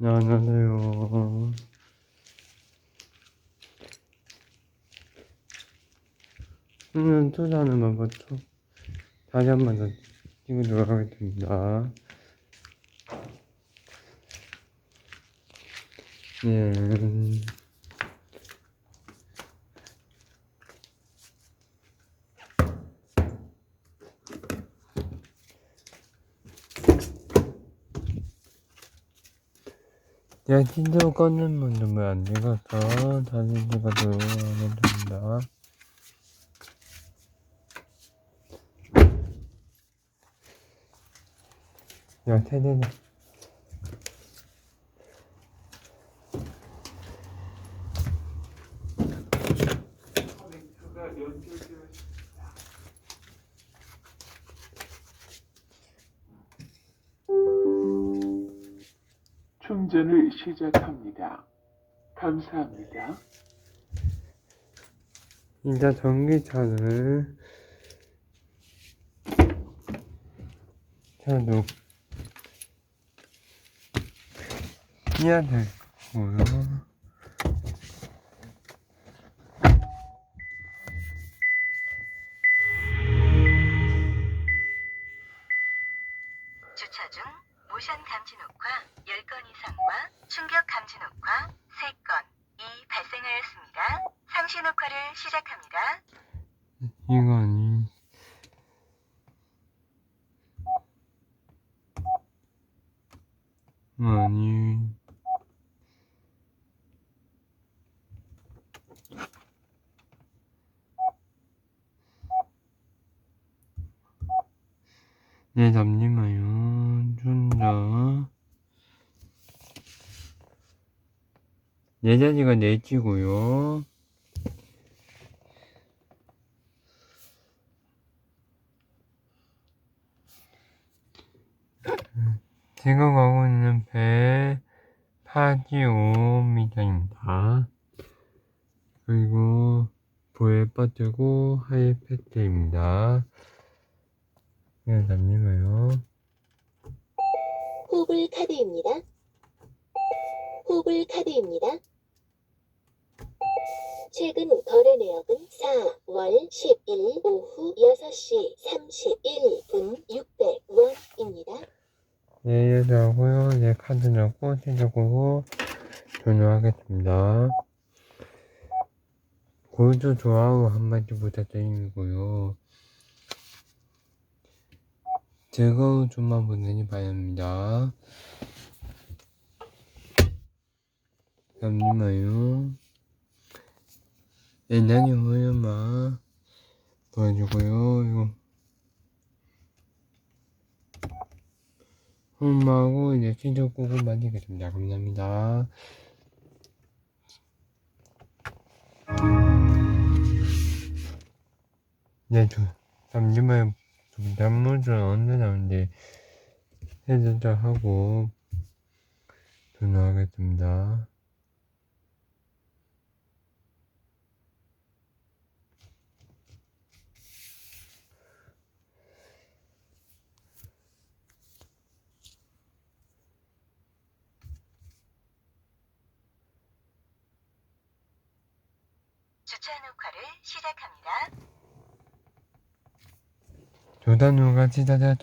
네, 안녕하세요. 오늘 투자하는 방법도 다시 한 번 더 찍어도록 하겠습니다. 예. 야, 진짜 꺼낸 분도 왜안 되겠어? 다시 찍어도록 하겠습니다. 야, 세대네. 충전을 시작합니다. 감사합니다. 진짜 전기차는 차도 해야 되고요. 모션 감지 녹화 10건 이상과 충격 감지 녹화 3건이 발생하였습니다. 상시 녹화를 시작합니다. 이거니 아니 네 잠시만요 네 자리가 네지고요 제가 가고 있는 배 파지오미터입니다. 그리고 보에 빠뜨고 하이 패트입니다. 네, 잠시만요. 호불 카드입니다. 호불 카드입니다. 최근 거래 내역은 4월 10일 오후 6시 31분 600원입니다. 네, 여자고요. 네, 카드 넣고 시작하고 전화하겠습니다. 골드 좋아요 한마디 부탁드리고요. 즐거운 주말 보내니 바랍니다. 잠시만요. 옛날에 후회만 도와주고요. 이거 홈하고 이제 친척 꾹꾹 만들겠습니다. 감사합니다. 네, 저, 잠시만, 좀 단무를 언제 나오는데, 해전자 하고, 전화하겠습니다. 주차 녹화를 시작합니다. 조단우가 찢어져